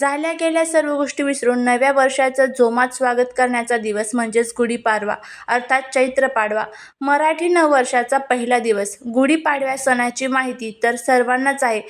झाल्या गेल्या सर्व गोष्टी विसरून नव्या वर्षाचं जोमात स्वागत करण्याचा दिवस म्हणजेच गुढीपाडवा अर्थात चैत्र पाडवा. मराठी नववर्षाचा पहिला दिवस. गुढीपाडव्या सणाची माहिती तर सर्वांनाच आहे.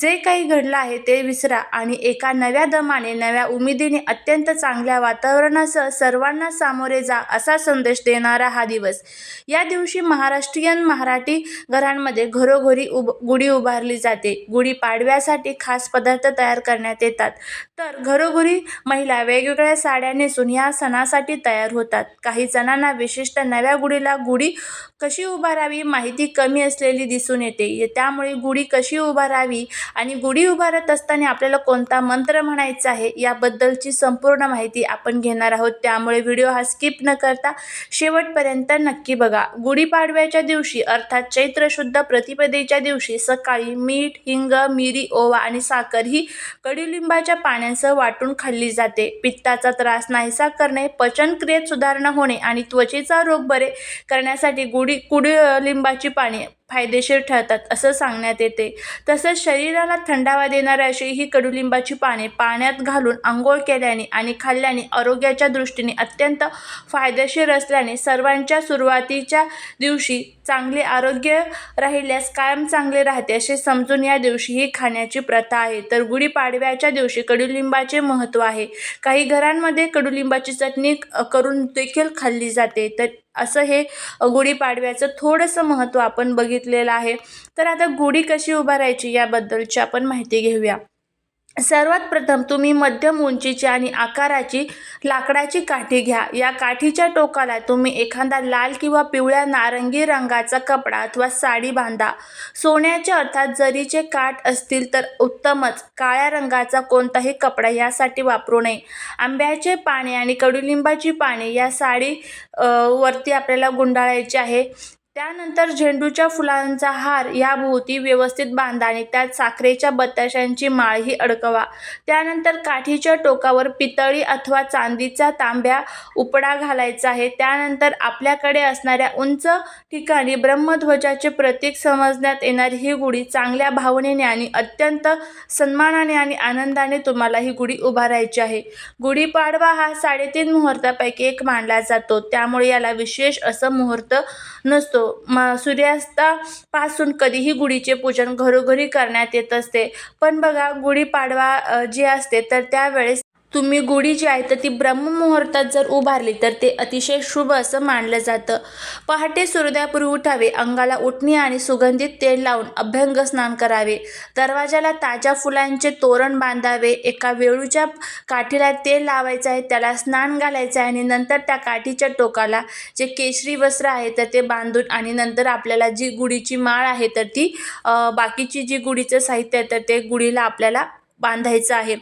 जे काही घडलं आहे ते विसरा आणि एका नव्या दमाने नव्या उमेदीने अत्यंत चांगल्या वातावरणासह सर्वांना सामोरे जा असा संदेश देणारा हा दिवस. या दिवशी महाराष्ट्रीयन मराठी घरांमध्ये घरोघरी उब गुढी उभारली जाते. गुढी पाडव्यासाठी खास पदार्थ तयार करण्यात येतात. तर घरोघरी महिला वेगवेगळ्या साड्या नेसून या सणासाठी तयार होतात. काही जणांना विशिष्ट नव्या गुढीला गुढी कशी उभारावी माहिती कमी असलेली दिसून येते. त्यामुळे गुढी कशी उभारावी आणि गुढी उभारत असताना आपल्याला कोणता मंत्र म्हणायचा आहे याबद्दलची संपूर्ण माहिती आपण घेणार आहोत. त्यामुळे व्हिडिओ हा स्किप न करता शेवटपर्यंत नक्की बघा. गुढीपाडव्याच्या दिवशी अर्थात चैत्र शुद्ध प्रतिपदेच्या दिवशी सकाळी मीठ हिंग मिरी ओवा आणि साखर ही कडुलिंबाच्या पाण्यासह वाटून खाल्ली जाते. पित्ताचा त्रास नाहीसा करणे पचनक्रियेत सुधारणा होणे आणि त्वचेचा रोग बरे करण्यासाठी गुढी कुडिलिंबाची पाने फायदेशीर ठरतात असं सांगण्यात येते. तसंच शरीराला थंडावा देणाऱ्या अशी ही कडुलिंबाची पाने पाण्यात घालून आंघोळ केल्याने आणि खाल्ल्याने आरोग्याच्या दृष्टीने अत्यंत फायदेशीर असल्याने सर्वांच्या सुरुवातीच्या दिवशी चांगले आरोग्य राहिल्यास कायम चांगले राहते असे समजून या दिवशी ही खाण्याची प्रथा आहे. तर गुढीपाडव्याच्या दिवशी कडुलिंबाचे महत्त्व आहे. काही घरांमध्ये कडुलिंबाची चटणी करून देखील खाल्ली जाते. तर असं हे गुढीपाडव्याचं थोडंसं महत्त्व आपण बघितलेलं आहे. तर आता गुढी कशी उभारायची याबद्दलची आपण माहिती घेऊया. सर्वात प्रथम तुम्ही मध्यम उंचीची आणि आकाराची लाकडाची काठी घ्या. या काठीच्या टोकाला तुम्ही एखादा लाल किंवा पिवळ्या नारंगी रंगाचा कपडा अथवा साडी बांधा. सोन्याचे अर्थात जरीचे काठ असतील तर उत्तमच. काळ्या रंगाचा कोणताही कपडा यासाठी वापरू नये. आंब्याचे पाने आणि कडुलिंबाची पाने या साडी वरती आपल्याला गुंडाळायची आहे. त्यानंतर झेंडूच्या फुलांचा हार याभोवती व्यवस्थित बांधा आणि त्यात साखरेच्या बत्ताशांची माळही अडकवा. त्यानंतर काठीच्या टोकावर पितळी अथवा चांदीचा तांब्या उपडा घालायचा आहे. त्यानंतर आपल्याकडे असणाऱ्या उंच ठिकाणी ब्रह्मध्वजाचे प्रतीक समजण्यात येणारी ही गुढी चांगल्या भावनेने आणि अत्यंत सन्मानाने आणि आनंदाने तुम्हाला ही गुढी उभारायची आहे. गुढीपाडवा हा साडेतीन मुहूर्तापैकी एक मानला जातो. त्यामुळे याला विशेष असं मुहूर्त नसतो. म सूर्यास्तापासून कधीही गुढीचे पूजन घरोघरी करण्यात येत असते. पण बघा गुढीपाडवा जे जी असते तर त्यावेळेस तुम्ही गुढी जी आहे तर ती ब्रह्ममुहूर्तात जर उभारली तर ते अतिशय शुभ असं मानलं जातं. पहाटे सूर्योदयापूर्वी उठावे अंगाला उठणी आणि सुगंधित तेल लावून अभ्यंग स्नान करावे. दरवाजाला ताज्या फुलांचे तोरण बांधावे. एका वेळूच्या काठीला तेल लावायचं आहे त्याला स्नान घालायचं आहे आणि नंतर त्या काठीच्या टोकाला जे केशरी वस्त्र आहे तर ते बांधून आणि नंतर आपल्याला जी गुढीची माळ आहे तर ती बाकीची जी गुढीचं साहित्य आहे तर ते गुढीला आपल्याला बांधायचं आहे.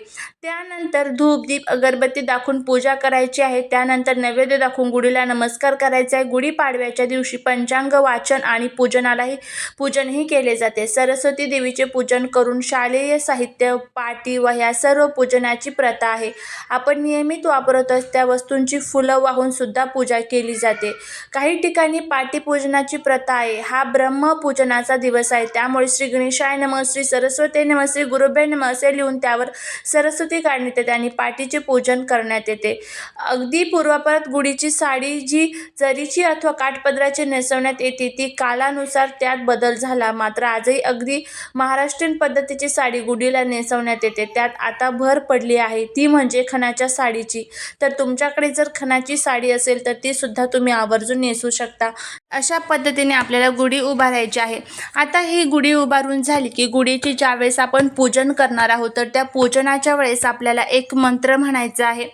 त्यानंतर धूप दीप अगरबत्ती दाखवून पूजा करायची आहे. त्यानंतर नैवेद्य दाखवून गुढीला नमस्कार करायचा आहे. गुढीपाडव्याच्या दिवशी पंचांग वाचन आणि पूजनालाही पूजनही केले जाते. सरस्वती देवीचे पूजन करून शालेय साहित्य पाटी वह्या सर्व पूजनाची प्रथा आहे. आपण नियमित वापरत त्या वस्तूंची फुलं वाहून सुद्धा पूजा केली जाते. काही ठिकाणी पाटी पूजनाची प्रथा आहे. हा ब्रह्मपूजनाचा दिवस आहे. त्यामुळे श्री गणेशाय नम श्री सरस्वती नम श्री गुरुबे नम असे लिहून त्यावर सरस्वती काढण्यात येते आणि पाठीचे पूजन करण्यात येते. अगदी पूर्वापरात गुढीची साडी जी जरीची अथवा काठपदराची नेसवण्यात येते ती कालानुसार त्यात बदल झाला. मात्र आजही अगदी महाराष्ट्रीयन पद्धतीची साडी गुढीला नेसवण्यात येते. त्यात आता भर पडली आहे. ती म्हणजे खणाच्या साडीची. तर तुमच्याकडे जर खणाची साडी असेल तर ती सुद्धा तुम्ही आवर्जून नेसू शकता. अशा पद्धतीने आपल्याला गुढी उभारायची आहे. आता ही गुढी उभारून झाली की गुढीची ज्यावेळेस आपण पूजन करणार आहोत तर त्या पूजनाच्या वेळेस आपल्याला एक मंत्र म्हणायचा आहे.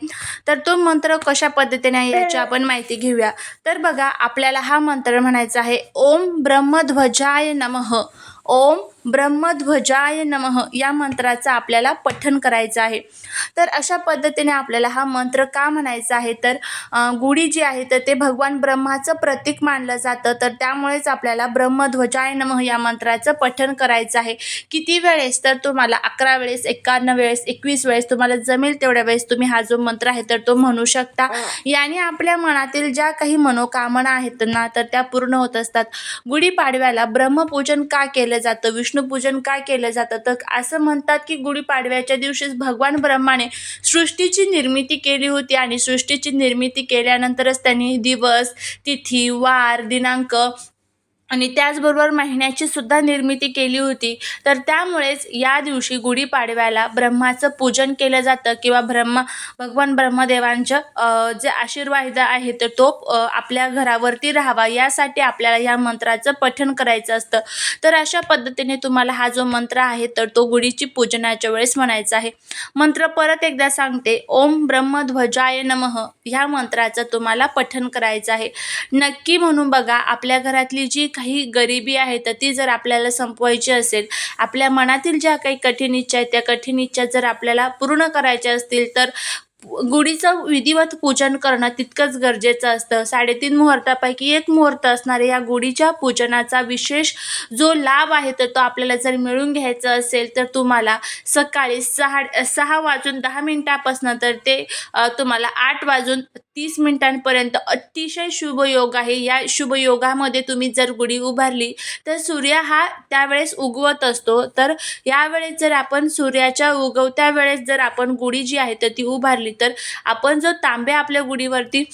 तर तो मंत्र कशा पद्धतीने याची आपण माहिती घेऊया. तर बघा आपल्याला हा मंत्र म्हणायचा आहे ओम ब्रह्मध्वजाय नमः. ओम ब्रह्मध्वजाय नमः या मंत्राचं आपल्याला पठण करायचं आहे. तर अशा पद्धतीने आपल्याला हा मंत्र का म्हणायचा आहे? तर गुढी जी आहे तर ते भगवान ब्रह्माचं प्रतीक मानलं जातं. तर त्यामुळेच आपल्याला ब्रह्मध्वजाय नमः या मंत्राचं पठण करायचं आहे. किती वेळेस? तर तुम्हाला अकरा वेळेस एकावन्न वेळेस एकवीस वेळेस तुम्हाला जमेल तेवढ्या वेळेस तुम्ही हा जो मंत्र आहे तर तो म्हणू शकता. याने आपल्या मनातील ज्या काही मनोकामना आहेत ना तर त्या पूर्ण होत असतात. गुढीपाडव्याला ब्रह्मपूजन का केलं जातं विष्णूपूजन का केलं जातं? तर असं म्हणतात की गुढीपाडव्याच्या दिवशीच भगवान ब्रह्माने सृष्टीची निर्मिती केली होती आणि सृष्टीची निर्मिती केल्यानंतरच त्यांनी दिवस तिथी वार दिनांक आणि त्याचबरोबर महिन्याची सुद्धा निर्मिती केली होती. तर त्यामुळेच या दिवशी गुढीपाडव्याला ब्रह्माचं पूजन केलं जातं किंवा ब्रह्मा भगवान ब्रह्मदेवांचं जे आशीर्वाद आहे तर तो आपल्या घरावरती राहावा. यासाठी आपल्याला या मंत्राचं पठण करायचं असतं. तर अशा पद्धतीने तुम्हाला हा जो मंत्र आहे तर तो गुढीची पूजनाच्या वेळेस म्हणायचा आहे. मंत्र परत एकदा सांगते. ओम ब्रह्मध्वजाय नमः. ह्या मंत्राचं तुम्हाला पठण करायचं आहे. नक्की म्हणून बघा आपल्या घरातली जी काही गरिबी आहे तर ती जर आपल्याला संपवायची असेल आपल्या मनातील ज्या काही कठीण इच्छा आहेत त्या कठीण इच्छा जर आपल्याला पूर्ण करायच्या असतील तर गुढीचं विधिवत पूजन करणं तितकंच गरजेचं असतं. साडेतीन मुहूर्तापैकी एक मुहूर्त असणाऱ्या या गुढीच्या पूजनाचा विशेष जो लाभ आहे तर तो आपल्याला जर मिळून घ्यायचा असेल तर तुम्हाला सकाळी सहा सहा वाजून दहा मिनटापासनं तर ते तुम्हाला आठ वाजून तीस मिनिटांपर्यंत अतिशय शुभ योग आहे. या शुभ योगामध्ये तुम्ही जर गुढी उभारली तर सूर्य हा त्यावेळेस उगवत असतो. तर यावेळेस जर आपण सूर्याच्या उगवत्या वेळेस जर आपण गुढी जी आहे तर ती उभारली तर आपण जो तांबे आपल्या गुढीवरती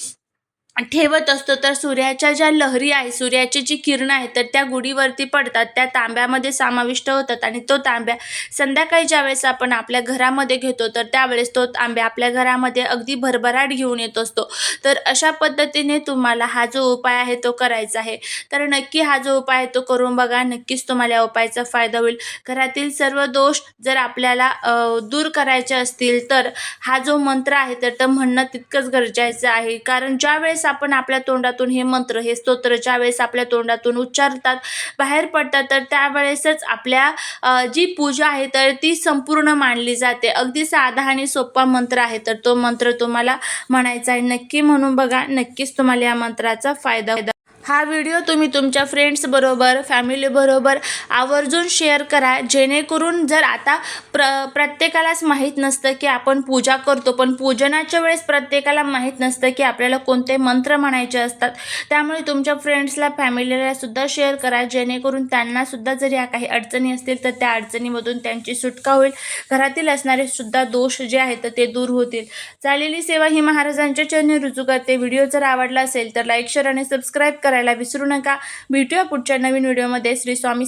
ठेवत असतो तर सूर्याच्या ज्या लहरी आहे सूर्याची जी किरणं आहेत तर त्या गुढीवरती पडतात त्या तांब्यामध्ये समाविष्ट होतात आणि तो तांब्या संध्याकाळी ज्यावेळेस आपण आपल्या घरामध्ये घेतो तर त्यावेळेस तो तांब्या आपल्या घरामध्ये अगदी भरभराट घेऊन येत असतो. तर अशा पद्धतीने तुम्हाला हा जो उपाय आहे तो करायचा आहे. तर नक्की हा जो उपाय आहे तो करून बघा. नक्कीच तुम्हाला या उपायाचा फायदा होईल. घरातील सर्व दोष जर आपल्याला दूर करायचे असतील तर हा जो मंत्र आहे तर तो म्हणणं तितकंच गरजेचं आहे. कारण ज्यावेळेस आपण आपल्या तोंडातून हे मंत्र हे स्तोत्र ज्यावेळेस आपल्या तोंडातून उच्चारतात बाहेर पडतात तर त्यावेळेसच आपल्या जी पूजा आहे तर ती संपूर्ण मानली जाते. अगदी साधा आणि सोपा मंत्र आहे तर तो मंत्र तुम्हाला म्हणायचा आहे. नक्की म्हणून बघा नक्कीच तुम्हाला या मंत्राचा फायदा हा व्हिडिओ तुम्ही तुमच्या फ्रेंड्सबरोबर फॅमिलीबरोबर आवर्जून शेअर करा. जेणेकरून जर आता प्र प्रत्येकालाच माहीत नसतं की आपण पूजा करतो पण पूजनाच्या वेळेस प्रत्येकाला माहीत नसतं की आपल्याला कोणते मंत्र म्हणायचे असतात. त्यामुळे तुमच्या फ्रेंड्सला फॅमिलीला सुद्धा शेअर करा. जेणेकरून त्यांनासुद्धा जर या काही अडचणी असतील तर त्या अडचणीमधून त्यांची सुटका होईल. घरातील असणारे सुद्धा दोष जे आहेत तर ते दूर होतील. चालेली सेवा ही महाराजांच्या चरणी रुजू करते. व्हिडिओ जर आवडला असेल तर लाईक शेअर आणि सबस्क्राईब करायला विसरू नका. भेटूया पुढच्या नवीन व्हिडिओमध्ये. श्री स्वामी